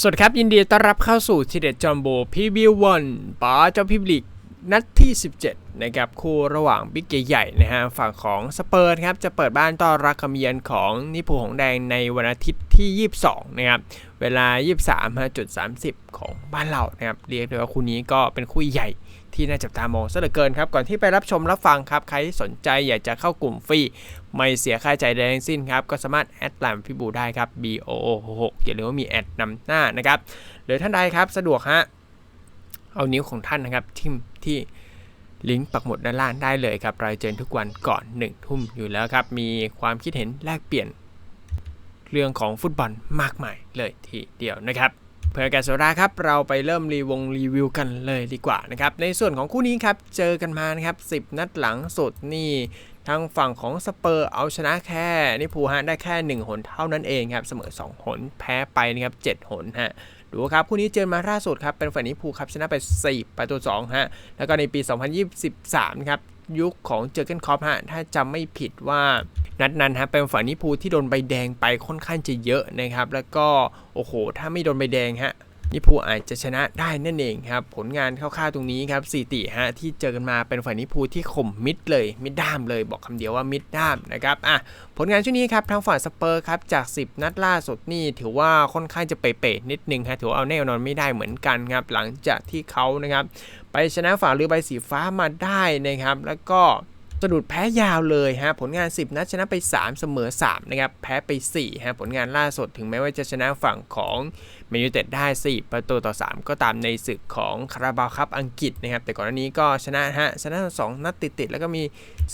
สวัสดีครับ ยินดีต้อนรับเข้าสู่ทีเด็ดจอมโบพีบีวันป๋าเจ้าพิบลิก นัดที่ 17 นะครับคู่ระหว่างบิ๊กใหญ่นะฮะฝั่งของสเปอร์ครับจะเปิดบ้านต้อนรับคำเยือนของนิพูหงแดงในวันอาทิตย์ที่ 22 นะครับเวลา 23ฮะจุด30 ของบ้านเรานะครับเรียกได้ว่าคู่นี้ก็เป็นคู่ใหญ่ที่น่าจับตามองซะเหลือเกินครับก่อนที่ไปรับชมรับฟังครับใครที่สนใจอยากจะเข้ากลุ่มฟรีไม่เสียค่าใช้จ่ายใดทั้งสิ้นครับ ก็สามารถแอดไลน์พี่บูได้ครับ B O O 6อย่าลืมว่ามีแอดนำหน้านะครับหรือท่านใดครับสะดวกฮะ เอานิ้วของท่านนะครับทิมที่ลิงก์ปักหมุดด้านล่างได้เลยครับรายเจนทุกวันก่อน1ทุ่มอยู่แล้วครับ มีความคิดเห็นแลกเปลี่ยนเรื่องของฟุตบอลมากมายเลยทีเดียวนะครับ เพื่อการสาระครับเราไปเริ่มรีวงรีวิวกันเลยดีกว่านะครับในส่วนของคู่นี้ครับเจอกันมานะครับ 10 นัดหลังสุดนี่ทางฝั่งของสเปอร์เอาชนะแค่นิพูฮะได้แค่ 1 หนเท่านั้นเองครับ เสมอ 2 หนแพ้ไปนะครับ 7 หนฮะดูครับคู่นี้เจอมาล่าสุดครับ เป็นฝ่ายนิพูครับชนะไป 4 ประตู2ฮะแล้วก็ในปี 2023 ครับ ยุคของเจอร์เกนคอปฮะถ้าจำไม่ผิดว่า นัดนั้นฮะเป็นฝ่ายนิพูที่โดนใบแดงไปค่อนข้างจะเยอะนะครับ แล้วก็โอ้โห ถ้าไม่โดนใบแดงฮะนิพูอาจจะชนะได้นั่นเองครับ ผลงานคร่าวๆตรงนี้ครับสี่ติฮะที่เจอกันมาเป็นฝ่ายนิพูที่ข่มมิดเลย มิดด้ามเลยบอกคำเดียวว่ามิดด้ามนะครับอะผลงานช่วงนี้ครับทางฝ่ายสเปอร์ครับจาก 10 นัดล่าสุดนี่ถือว่าค่อนข้างจะเป๋ๆนิดนึงฮะถือเอาแน่นอนไม่ได้เหมือนกันครับหลังจากที่เขานะครับไปชนะฝ่ายเรือใบสีฟ้ามาได้นะครับ แล้วก็ สะดุดแพ้ยาวเลยฮะผลงาน 10 นัดชนะไป 3 เสมอ3นะครับแพ้ไป4ฮะผลงานล่าสุดถึงแม้ว่าจะชนะฝั่งของแมนยูเต็ดได้ 4 ประตูต่อ 3 ก็ตามในศึกของคาราบาวคัพอังกฤษนะครับแต่ก่อนหน้านี้ก็ชนะฮะชนะ 2 นัดติดๆแล้วก็มี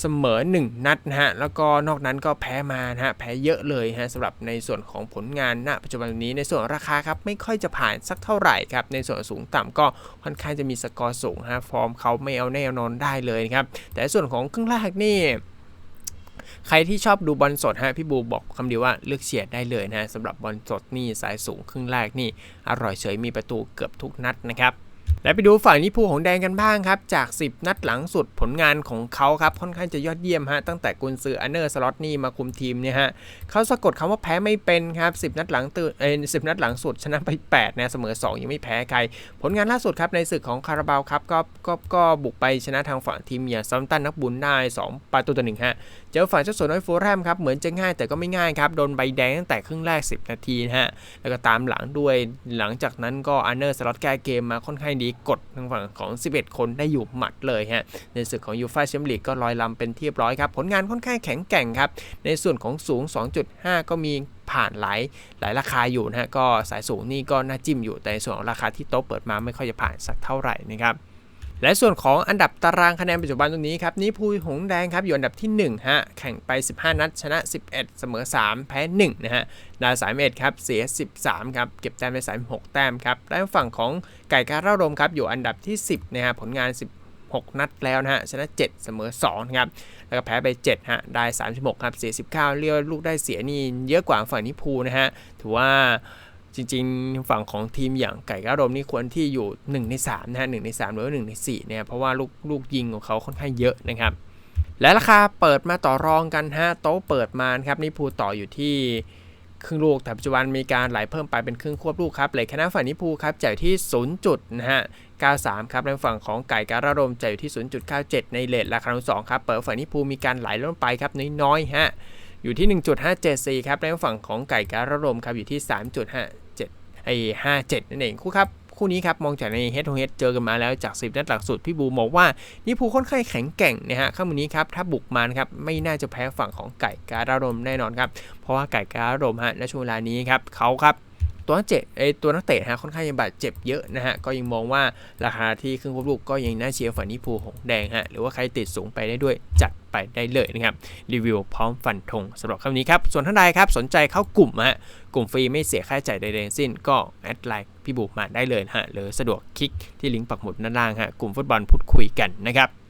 เสมอ 1 นัดนะฮะแล้วก็นอกนั้นก็แพ้มานะฮะแพ้เยอะเลยฮะสำหรับในส่วนของผลงานณปัจจุบันนี้ในส่วนราคาครับไม่ค่อยจะผ่านสักเท่าไหร่ครับในส่วนสูงต่ำก็ค่อนข้างจะมีสกอร์สูงฮะฟอร์มเขาไม่เอาแน่นอนได้เลยครับแต่ส่วนของครึ่งแรกนี่ ใครที่ชอบดูบอลสดฮะพี่บูบอกคำเดียวว่าเลือกเชียร์ได้เลยนะสำหรับบอลสดนี่สายสูงครึ่งแรกนี่อร่อยเฉยมีประตูเกือบทุกนัดนะครับ และไปดูฝั่งนิพูของแดงกันบ้างครับ จาก 10 นัดหลังสุดผลงานของเขาครับค่อนข้างจะยอดเยี่ยมฮะตั้งแต่กุนซืออันเนอร์สล็อตนี่มาคุมทีมเนี่ยฮะเขาสะกดคำว่าแพ้ไม่เป็นครับ 10 นัดหลังตื่นเอ้ย10นัดหลังสุดชนะไป8นะเสมอ 2 ยังไม่แพ้ใคร ผลงานล่าสุดครับในศึกของคาราบาวครับก็ก็ก็บุกไปชนะทางฝั่งทีมอย่างซัมตันนักบุญได้ 2 ประตูต่อหนึ่งฮะเจอฝ่ายเจ้าสัวน้อยฟูลแรมครับเหมือนจะง่ายแต่ก็ไม่ง่ายครับโดนใบแดงตั้งแต่ครึ่งแรก 10 นาทีนะฮะแล้วก็ตามหลังด้วยหลังจากนั้นก็อันเนอร์สล็อตแก้เกมมาค่อนข้างดีกดทางฝั่งของ 11 คนได้อยู่หมัดเลยฮะ ในศึกของยูฟ่าแชมเปี้ยนลีกก็ลอยลำเป็นที่เรียบร้อยครับ ผลงานค่อนข้างแข็งแกร่งครับ ในส่วนของสูง 2.5 ก็มีผ่านหลายหลายราคาอยู่นะฮะ ก็สายสูงนี่ก็น่าจิ้มอยู่ แต่ในส่วนของราคาที่โต๊ะเปิดมาไม่ค่อยจะผ่านสักเท่าไหร่นะครับ และส่วนของอันดับตารางคะแนนปัจจุบันตรงนี้ครับนี่พูหงแดงครับอยู่อันดับที่1ฮะแข่งไป 15 นัด ชนะ 11 เสมอ 3 แพ้ 1 นะฮะดาวสายเมดครับเสีย 13 ครับ เก็บแต้มไป36 แต้มครับและฝั่งของไก่การ่ารมครับอยู่อันดับที่ 10นะฮะผลงาน16นัดแล้วนะฮะ ชนะ 7 เสมอ2ครับ แล้วก็แพ้ไป7ฮะ ได้ 36 ครับ เสีย 19เรียกว่าลูกได้เสียนี่เยอะกว่าฝั่งนิพูนะฮะ ถือว่า จริงๆ ฝั่งของทีมอย่างไก่ก้ารมนี่ควรที่อยู่ 1 ใน3นะฮะ1ใน3หรือว่า1ใน4เนี่ยเพราะว่าลูกลูกยิงของเขาค่อนข้างเยอะนะครับ และราคาเปิดมาต่อรองกันฮะโต๊ะเปิดมาครับนี่พูต่ออยู่ที่ครึ่งลูกแต่ปัจจุบันมีการไหลเพิ่มไปเป็นครึ่งควบลูกครับเลยคณะฝั่งนิพูครับจ่ายที่ 0 จุดนะฮะ 93 ครับในฝั่งของไก่การารมจ่ายอยู่ที่ 0.97 ในเลทราคาสองครับ เปิดฝั่งนิพูมีการไหลลงไปครับน้อยๆฮะ อยู่ที่ 1.574 ครับในฝั่งของไก่การารมครับอยู่ที่ 3.5 ไอ้ห้าเจ็ดนั่นเองคู่ครับคู่นี้ครับมองจากใน Head to Head เจอกันมาแล้วจาก 10 นัดหลักสุดพี่บูบอกว่านี่ภูค่อนข้างแข็งแกร่งนะฮะข้ามนี้ครับถ้าบุกมานครับไม่น่าจะแพ้ฝั่งของไก่การารมแน่นอนครับเพราะว่าไก่การารมฮะในช่วงเวลานี้ครับเขาครับ ตัวนักเตะไอตัวนักเตะฮะค่อนข้างยังบาดเจ็บเยอะนะฮะก็ยังมองว่าราคาที่ครึ่งควบลูกก็ยังน่าเชียร์ฝั่งนิพูหงแดงฮะหรือว่าใครติดสูงไปได้ด้วยจัดไปได้เลยนะครับรีวิวพร้อมฟันธงสำหรับคำนี้ครับ ส่วนท่านใดครับสนใจเข้ากลุ่มฮะกลุ่มฟรีไม่เสียค่าใช้จ่ายใดๆสิ้นก็แอดไลน์พี่บุกมาได้เลยฮะหรือสะดวกคลิกที่ลิงก์ปักหมุดด้านล่างฮะกลุ่มฟุตบอลพูดคุยกันนะครับ